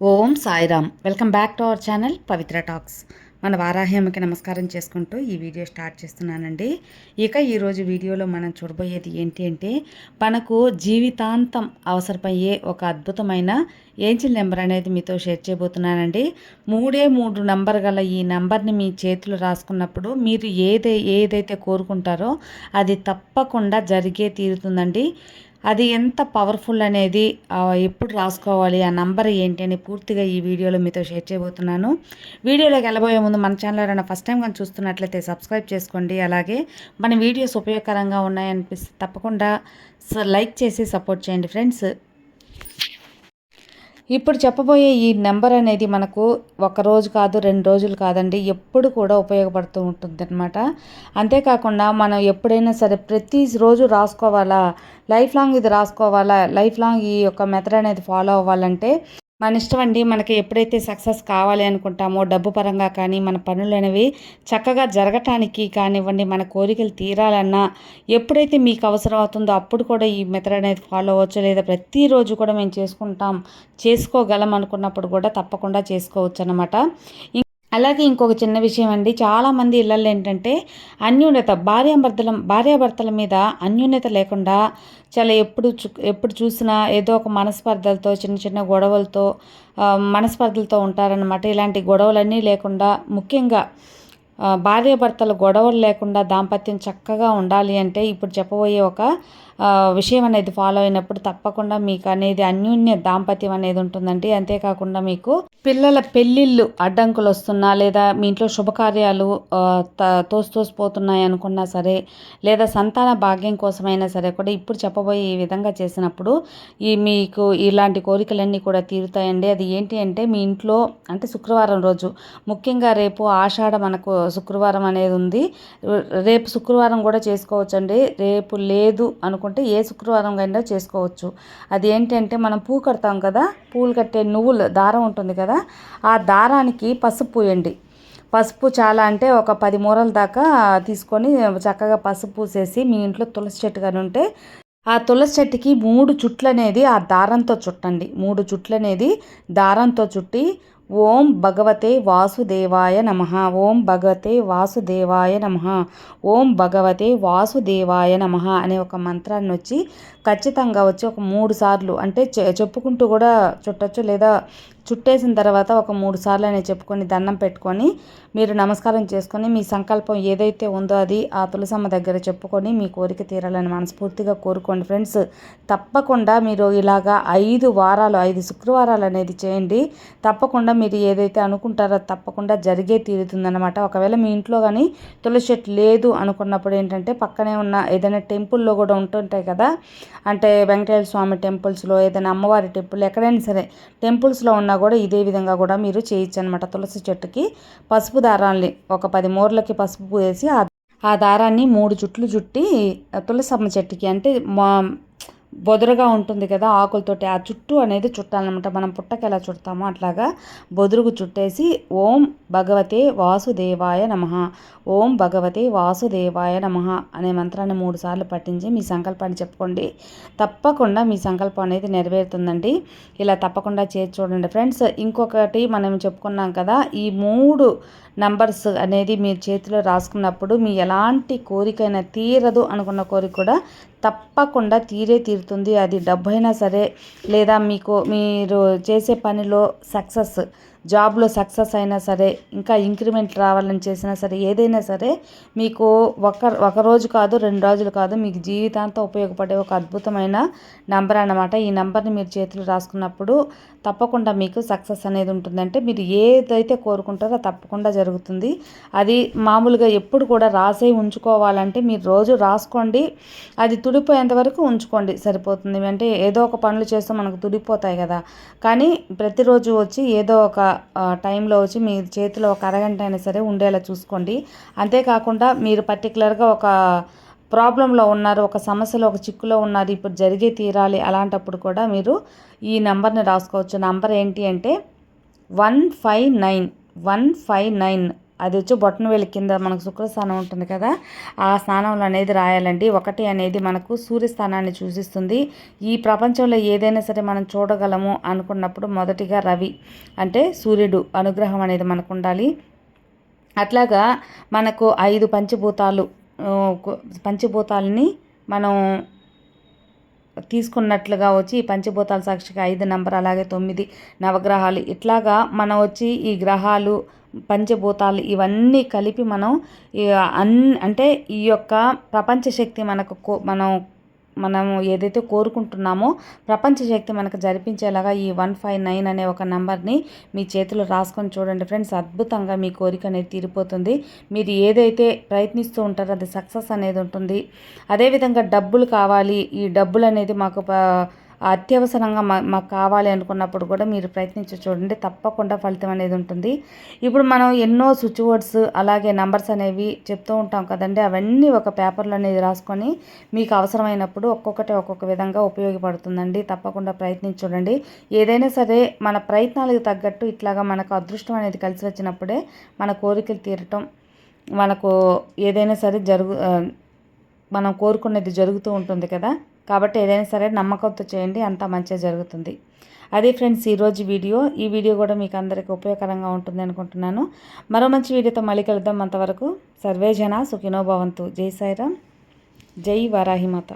Om Sairam. Welcome back to our channel Pavitra talks. మన వారాహ్యమకి నమస్కారం చేసుకుంటూ ఈ వీడియో స్టార్ట్ చేస్తున్నానండి. ఇక ఈరోజు వీడియోలో మనం చూడబోయేది ఏంటి అంటే మనకు జీవితాంతం అవసరమయ్యే ఒక అద్భుతమైన ఏంజిల్ నెంబర్ అనేది మీతో షేర్ చేయబోతున్నానండి. మూడే మూడు నంబర్ గల ఈ నెంబర్ని మీ చేతులు రాసుకున్నప్పుడు మీరు ఏదై ఏదైతే కోరుకుంటారో అది తప్పకుండా జరిగే తీరుతుందండి. అది ఎంత పవర్ఫుల్ అనేది ఎప్పుడు రాసుకోవాలి ఆ నంబర్ ఏంటి అని పూర్తిగా ఈ వీడియోలో మీతో షేర్ చేయబోతున్నాను. వీడియోలోకి వెళ్ళబోయే ముందు మన ఛానల్ ఎవరైనా ఫస్ట్ టైం కానీ చూస్తున్నట్లయితే సబ్స్క్రైబ్ చేసుకోండి. అలాగే మన వీడియోస్ ఉపయోగకరంగా ఉన్నాయనిపిస్తే తప్పకుండా లైక్ చేసి సపోర్ట్ చేయండి ఫ్రెండ్స్ ఇప్పుడు చెప్పబోయే ఈ నెంబర్ అనేది మనకు ఒక రోజు కాదు రెండు రోజులు కాదండి. ఎప్పుడు కూడా ఉపయోగపడుతూ ఉంటుంది అనమాట అంతేకాకుండా మనం ఎప్పుడైనా సరే ప్రతి రోజు రాసుకోవాలా? లైఫ్ లాంగ్ ఇది రాసుకోవాలా? లైఫ్ లాంగ్ ఈ యొక్క మెథడ్ అనేది ఫాలో అవ్వాలంటే మన ఇష్టం అండి మనకి ఎప్పుడైతే సక్సెస్ కావాలి అనుకుంటామో డబ్బు పరంగా కానీ మన పనులు అనేవి చక్కగా జరగటానికి కానివ్వండి మన కోరికలు తీరాలన్నా ఎప్పుడైతే మీకు అవసరం అవుతుందో అప్పుడు కూడా ఈ మెథడ్ అనేది ఫాలో అవ్వచ్చు. లేదా ప్రతిరోజు కూడా మేము చేసుకుంటాం చేసుకోగలం అనుకున్నప్పుడు కూడా తప్పకుండా చేసుకోవచ్చు అనమాట అలాగే ఇంకొక చిన్న విషయం అండి. చాలామంది ఇళ్ళల్లో ఏంటంటే అన్యూన్యత భార్యాభర్తల భార్యాభర్తల మీద అన్యూన్యత లేకుండా చాలా ఎప్పుడు ఎప్పుడు చూసినా ఏదో ఒక మనస్పర్ధలతో చిన్న చిన్న గొడవలతో మనస్పర్ధలతో ఉంటారనమాట ఇలాంటి గొడవలన్నీ లేకుండా ముఖ్యంగా భార్యాభర్తల గొడవలు లేకుండా దాంపత్యం చక్కగా ఉండాలి అంటే ఇప్పుడు చెప్పబోయే ఒక విషయం అనేది ఫాలో అయినప్పుడు తప్పకుండా మీకు అనేది అన్యోన్య దాంపత్యం అనేది ఉంటుందండి. అంతేకాకుండా మీకు పిల్లల పెళ్ళిళ్ళు అడ్డంకులు వస్తున్నా లేదా మీ ఇంట్లో శుభకార్యాలు తోసి తోసిపోతున్నాయి అనుకున్నా సరే లేదా సంతాన భాగ్యం కోసమైనా సరే కూడా ఇప్పుడు చెప్పబోయే ఈ విధంగా చేసినప్పుడు ఈ మీకు ఇలాంటి కోరికలన్నీ కూడా తీరుతాయండి. అది ఏంటి అంటే మీ ఇంట్లో అంటే శుక్రవారం రోజు ముఖ్యంగా రేపు ఆషాఢ మనకు శుక్రవారం అనేది ఉంది. రేపు శుక్రవారం కూడా చేసుకోవచ్చండి. రేపు లేదు అనుకుంటే ఏ శుక్రవారం అయినా చేసుకోవచ్చు. అది ఏంటంటే మనం పూ కడతాం కదా పూలు కట్టే నువ్వులు దారం ఉంటుంది కదా ఆ దారానికి పసుపు పూయండి పసుపు చాలా అంటే ఒక పది మూరల దాకా తీసుకొని చక్కగా పసుపు పూసేసి మీ ఇంట్లో తులసి చెట్టు కానీ ఉంటే ఆ తులసి చెట్టుకి మూడు చుట్లు అనేది ఆ దారంతో చుట్టండి. మూడు చుట్లు అనేది దారంతో చుట్టి ఓం భగవతే వాసుదేవాయ నమ. ఓం భగవతే వాసుదేవాయ నమ. ఓం భగవతే వాసుదేవాయ నమ అనే ఒక మంత్రాన్ని వచ్చి ఖచ్చితంగా వచ్చి ఒక మూడు సార్లు అంటే చెప్పుకుంటూ కూడా చుట్టచ్చు లేదా చుట్టేసిన తర్వాత ఒక మూడు సార్లు అనేది చెప్పుకొని దండం పెట్టుకొని మీరు నమస్కారం చేసుకొని మీ సంకల్పం ఏదైతే ఉందో అది ఆ తులసమ్మ దగ్గర చెప్పుకొని మీ కోరిక తీరాలని మనస్ఫూర్తిగా కోరుకోండి. ఫ్రెండ్స్ తప్పకుండా మీరు ఇలాగా ఐదు వారాలు ఐదు శుక్రవారాలు అనేది చేయండి. తప్పకుండా మీరు ఏదైతే అనుకుంటారో తప్పకుండా జరిగే తీరుతుందన్నమాట. ఒకవేళ మీ ఇంట్లో కానీ తులసి చెట్టు లేదు అనుకున్నప్పుడు ఏంటంటే పక్కనే ఉన్న ఏదైనా టెంపుల్లో కూడా ఉంటుంటాయి కదా. అంటే వెంకటేశ్వర స్వామి టెంపుల్స్లో ఏదైనా అమ్మవారి టెంపుల్ ఎక్కడైనా సరే టెంపుల్స్లో ఉన్న కూడా ఇదే విధంగా కూడా మీరు చేయొచ్చు అనమాట తులసి చెట్టుకి. పసుపు దారాన్ని ఒక పది మూరలకి పసుపు వేసి ఆ దారాన్ని మూడు చుట్లు చుట్టి తులసమ్మ చెట్టుకి అంటే మా బొదురుగా ఉంటుంది కదా ఆకులతోటి ఆ చుట్టూ అనేది చుట్టాలన్నమాట. మనం పుట్టకి ఎలా చుడతామో అట్లాగా బొదురుగు చుట్టేసి ఓం భగవతే వాసుదేవాయ నమ. ఓం భగవతే వాసుదేవాయ నమ అనే మంత్రాన్ని మూడు సార్లు పట్టించి మీ సంకల్పాన్ని చెప్పుకోండి. తప్పకుండా మీ సంకల్పం అనేది నెరవేరుతుందండి. ఇలా తప్పకుండా చేసి చూడండి ఫ్రెండ్స్. ఇంకొకటి మనం చెప్పుకున్నాం కదా ఈ మూడు నంబర్స్ అనేది మీ చేతిలో రాసుకున్నప్పుడు మీ ఎలాంటి కోరికైనా తీరదు అనుకున్న కోరిక కూడా తప్పకుండా తీరే తీరుతుంది. అది డబ్బైనా సరే లేదా మీకు మీరు చేసే పనిలో సక్సెస్. జాబ్లో సక్సెస్ అయినా సరే ఇంకా ఇంక్రిమెంట్ రావాలని చేసినా సరే ఏదైనా సరే మీకు ఒక ఒక రోజు కాదు రెండు రోజులు కాదు మీకు జీవితాంతం ఉపయోగపడే ఒక అద్భుతమైన నంబర్ అన్నమాట. ఈ నెంబర్ని మీరు చేతిలో రాసుకున్నప్పుడు తప్పకుండా మీకు సక్సెస్ అనేది ఉంటుందంటే మీరు ఏదైతే కోరుకుంటారో తప్పకుండా జరుగుతుంది. అది మామూలుగా ఎప్పుడు కూడా రాసే ఉంచుకోవాలంటే మీరు రోజు రాసుకోండి. అది తుడిపోయేంత వరకు ఉంచుకోండి సరిపోతుంది. అంటే ఏదో ఒక పనులు చేస్తే మనకు తుడిపోతాయి కదా. కానీ ప్రతిరోజు వచ్చి ఏదో ఒక టైంలో వచ్చి మీ చేతిలో ఒక అరగంట అయినా సరే ఉండేలా చూసుకోండి. అంతేకాకుండా మీరు పర్టికులర్గా ఒక ప్రాబ్లంలో ఉన్నారు ఒక సమస్యలో ఒక చిక్కులో ఉన్నారు ఇప్పుడు జరిగే తీరాలి అలాంటప్పుడు కూడా మీరు ఈ నెంబర్ని రాసుకోవచ్చు. నెంబర్ ఏంటి అంటే one five nine one five nine అది వచ్చి బొట్టన వేలి కింద మనకు శుక్రస్థానం ఉంటుంది కదా ఆ స్థానంలో అనేది రాయాలండి. ఒకటి అనేది మనకు సూర్యస్థానాన్ని సూచిస్తుంది. ఈ ప్రపంచంలో ఏదైనా సరే మనం చూడగలము అనుకున్నప్పుడు మొదటిగా రవి అంటే సూర్యుడు అనుగ్రహం అనేది మనకు ఉండాలి. అట్లాగా మనకు ఐదు పంచభూతాలు పంచభూతాలని మనం తీసుకున్నట్లుగా వచ్చి ఈ పంచభూతాల సాక్షిగా ఐదు నంబర్ అలాగే తొమ్మిది నవగ్రహాలు. ఇట్లాగా మనం వచ్చి ఈ గ్రహాలు పంచభూతాలు ఇవన్నీ కలిపి మనం అన్ అంటే ఈ యొక్క ప్రపంచ శక్తి మనకు మనం మనం ఏదైతే కోరుకుంటున్నామో ప్రపంచ శక్తి మనకు జరిపించేలాగా ఈ వన్ ఫైవ్ నైన్ అనే ఒక నెంబర్ని మీ చేతిలో రాసుకొని చూడండి ఫ్రెండ్స్. అద్భుతంగా మీ కోరిక అనేది తీరిపోతుంది. మీరు ఏదైతే ప్రయత్నిస్తూ ఉంటారో అది సక్సెస్ అనేది ఉంటుంది. అదేవిధంగా డబ్బులు కావాలి. ఈ డబ్బులు అనేది మాకు అత్యవసరంగా మా మాకు కావాలి అనుకున్నప్పుడు కూడా మీరు ప్రయత్నించి చూడండి. తప్పకుండా ఫలితం అనేది ఉంటుంది. ఇప్పుడు మనం ఎన్నో స్విచ్ వర్డ్స్ అలాగే నంబర్స్ అనేవి చెప్తూ ఉంటాం కదండి. అవన్నీ ఒక పేపర్లో అనేది రాసుకొని మీకు అవసరమైనప్పుడు ఒక్కొక్కటి ఒక్కొక్క విధంగా ఉపయోగపడుతుందండి. తప్పకుండా ప్రయత్నించి చూడండి. ఏదైనా సరే మన ప్రయత్నాలకు తగ్గట్టు ఇట్లాగా మనకు అదృష్టం అనేది కలిసి వచ్చినప్పుడే మన కోరికలు తీరటం మనకు ఏదైనా సరే జరుగు మనం కోరుకున్నది జరుగుతూ ఉంటుంది కదా. కాబట్టి ఏదైనా సరే నమ్మకంతో చేయండి అంతా మంచిగా జరుగుతుంది. అదే ఫ్రెండ్స్ ఈరోజు వీడియో. ఈ వీడియో కూడా మీకు అందరికీ ఉపయోగకరంగా ఉంటుంది అనుకుంటున్నాను. మరో మంచి వీడియోతో మళ్ళీ కలుద్దాం అంతవరకు. సర్వేజన సుఖినోభవంతు జై సాయిరామ్. జై వారాహిమాత